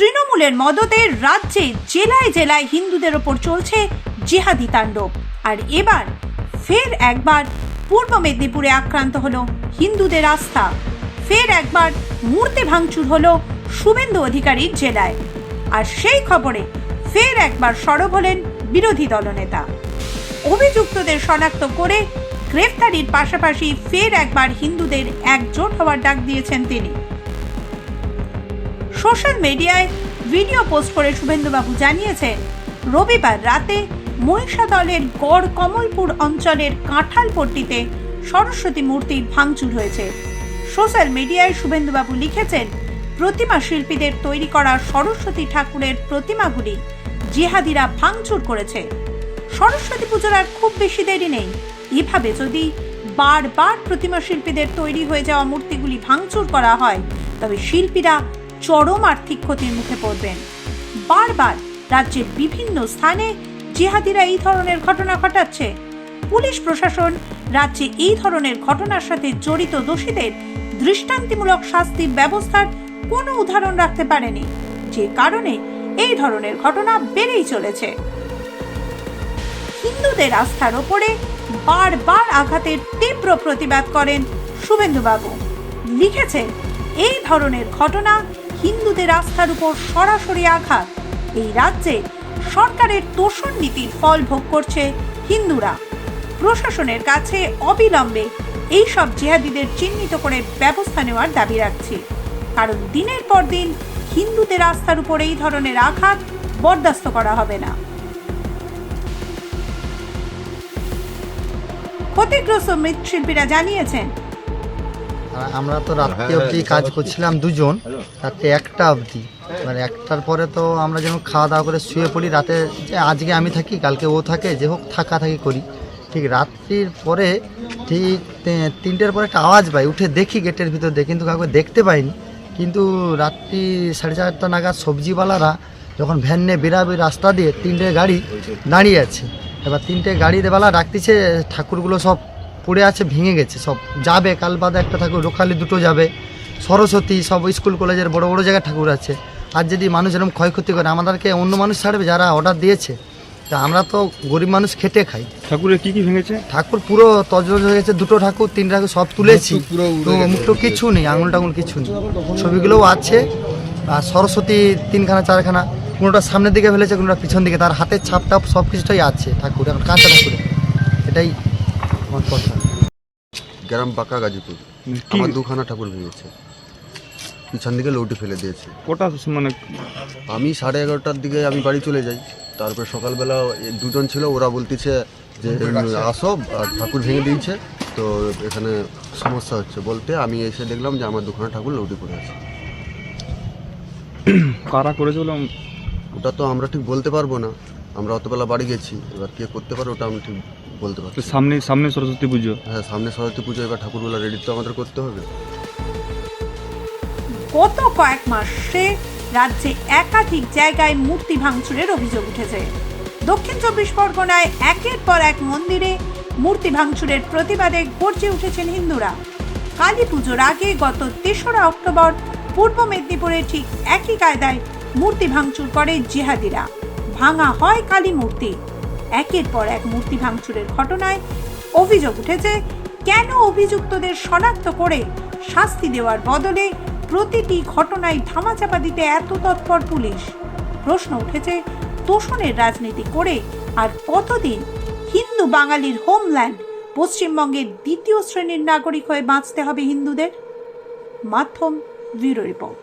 তৃণমূলের মদতে রাজ্যে জেলায় জেলায় হিন্দুদের ওপর চলছে জিহাদি তাণ্ডব। আর এবার ফের একবার পূর্ব মেদিনীপুরে আক্রান্ত হলো হিন্দুদের আস্থা। ফের একবার মূর্তি ভাঙচুর হলো শুভেন্দু অধিকারীর জেলায়। আর সেই খবরে ফের একবার সরব হলেন বিরোধী দলনেতা। অভিযুক্তদের শনাক্ত করে গ্রেফতারির পাশাপাশি ফের একবার হিন্দুদের একজোট হওয়ার ডাক দিয়েছেন তিনি। সোশ্যাল মিডিয়ায় ভিডিও পোস্ট করে শুভেন্দুবাবু জানিয়েছেন রবিবার রাতে মহিষাদলের গড় কমলপুর অঞ্চলের কাঁঠালপট্টিতে সরস্বতী মূর্তি ভাঙচুর হয়েছে। সোশ্যাল মিডিয়ায় শুভেন্দুবাবু লিখেছেন, প্রতিমা শিল্পীদের তৈরি করা সরস্বতী ঠাকুরের প্রতিমাগুলি জিহাদিরা ভাঙচুর করেছে। সরস্বতী পুজোর আর খুব বেশি দেরি নেই। এভাবে যদি বারবার প্রতিমা শিল্পীদের তৈরি হয়ে যাওয়া মূর্তিগুলি ভাঙচুর করা হয়, তবে শিল্পীরা চরম আর্থিক ক্ষতির মুখে পড়বেন। বারবার রাজ্যের বিভিন্ন স্থানে জিহাদিরা এই ধরনের ঘটনা ঘটাচ্ছে। পুলিশ প্রশাসন রাজ্যে এই ধরনের ঘটনার সাথে জড়িত দোষীদের দৃষ্টান্তিমূলক শাস্তির ব্যবস্থার কোনো উদাহরণ রাখতে পারেনি। যে কারণে এই ধরনের ঘটনা বেড়েই চলেছে। হিন্দুদের আস্থার ওপরে বারবার আঘাতের তীব্র প্রতিবাদ করেন শুভেন্দুবাবু। লিখেছেন, এই ধরনের ঘটনা হিন্দুদের আস্থার উপর সরাসরি আঘাত। এই রাজ্যে সরকারের তোষণ নীতির ফল ভোগ করছে হিন্দুরা। প্রশাসনের কাছে অবিলম্বে এই সব জিহাদিদের চিহ্নিত করে ব্যবস্থা নেওয়ার দাবি রাখছি। কারণ দিনের পর দিন হিন্দুদের আস্থার উপর এই ধরনের আঘাত বরদাস্ত করা হবে না। ক্ষতিগ্রস্ত মৃৎশিল্পীরা জানিয়েছেন আমরা তো রাত্রি অবধি কাজ করছিলাম দুজন রাত্রে একটা অবধি। মানে একটার পরে তো আমরা যেমন খাওয়া দাওয়া করে শুয়ে পড়ি রাতে যে আজকে আমি থাকি কালকে ও থাকে যে হোক থাকা থাকি করি। ঠিক রাত্রির পরে ঠিক তিনটের পরে একটা আওয়াজ পাই উঠে দেখি গেটের ভিতর দিয়ে কিন্তু কাউকে দেখতে পাইনি। কিন্তু রাত্রি সাড়ে চারটা নাগাদ সবজিওয়ালারা যখন ভ্যান নিয়ে বেরাবে রাস্তা দিয়ে তিনটে গাড়ি দাঁড়িয়ে আছে। এবার তিনটে গাড়িওয়ালা ডাকতেছে ঠাকুরগুলো সব পড়ে আছে ভেঙে গেছে সব। যাবে কাল বাদে একটা ঠাকুর লোকালি দুটো যাবে। সরস্বতী সব স্কুল কলেজের বড় বড় জায়গায় ঠাকুর আছে। আর যদি মানুষ এরকম ক্ষয়ক্ষতি করে আমাদেরকে অন্য মানুষ ছাড়বে যারা অর্ডার দিয়েছে তা আমরা তো গরিব মানুষ খেটে খাই। ঠাকুরের কি কি ভেঙেছে? ঠাকুর পুরো তজরজ হয়ে গেছে দুটো ঠাকুর তিন ঠাকুর সব তুলেছি। তো মুখটো কিছু নেই আঙুল টাঙুল কিছু নেই। ছবিগুলোও আছে আর সরস্বতী তিনখানা চারখানা কোনোটা সামনের দিকে ফেলেছে কোনোটা পিছন দিকে তার হাতের ছাপ টাপ সব কিছুটাই আছে ঠাকুর এখন কাঁচা ঠাকুরে। এটাই আমার কথা গ্রাম পাকা গাজীপুর। আমার দুখানা ঠাকুর ভেঙেছে পিছন দিকে লৌটি ফেলে দিয়েছে। কটা মানে আমি সাড়ে এগারোটার দিকে আমি বাড়ি চলে যাই। তারপর সকালবেলা দুজন ছিল ওরা বলতেছে যে আসো আর ঠাকুর ভেঙে দিয়েছে। তো এখানে সমস্যা হচ্ছে। বলতে আমি এসে দেখলাম যে আমার দুখানা ঠাকুর লৌটি পড়ে আছে। কারা করেছে বলে? ওটা তো আমরা ঠিক বলতে পারব না। আমরা অতবেলা বাড়ি গেছি। এবার কে করতে পারে ওটা আমি ঠিক বলতে পারছি সামনে সামনে সরস্বতী পুজো। হ্যাঁ সামনে সরস্বতী পুজো এবার ঠাকুরগুলো রেডি তো আমাদের করতে হবে। গত কয়েক মাসে রাজ্যে একাধিক জায়গায় মূর্তি ভাঙচুরের অভিযোগ উঠেছে। দক্ষিণ চব্বিশ পরগনায় একের পর এক মন্দিরে মূর্তি ভাঙচুরের প্রতিবাদে গর্জে উঠেছেন হিন্দুরা। কালী পুজোর আগে গত তেসরা অক্টোবর পূর্ব মেদিনীপুরে ঠিক একই কায়দায় মূর্তি ভাঙচুর করে জিহাদিরা। ভাঙা হয় কালী মূর্তি। একের পর এক মূর্তি ভাঙচুরের ঘটনায় অভিযোগ উঠেছে, কেন অভিযুক্তদের শনাক্ত করে শাস্তি দেওয়ার বদলে প্রতিটি ঘটনায় ধামাচাপা দিতে এত তৎপর পুলিশ? প্রশ্ন উঠেছে, তোষণের রাজনীতি করে আর কতদিন হিন্দু বাঙালির হোমল্যান্ড পশ্চিমবঙ্গের দ্বিতীয় শ্রেণির নাগরিক হয়ে বাঁচতে হবে হিন্দুদের? মাধ্যম ব্যুরো রিপোর্ট।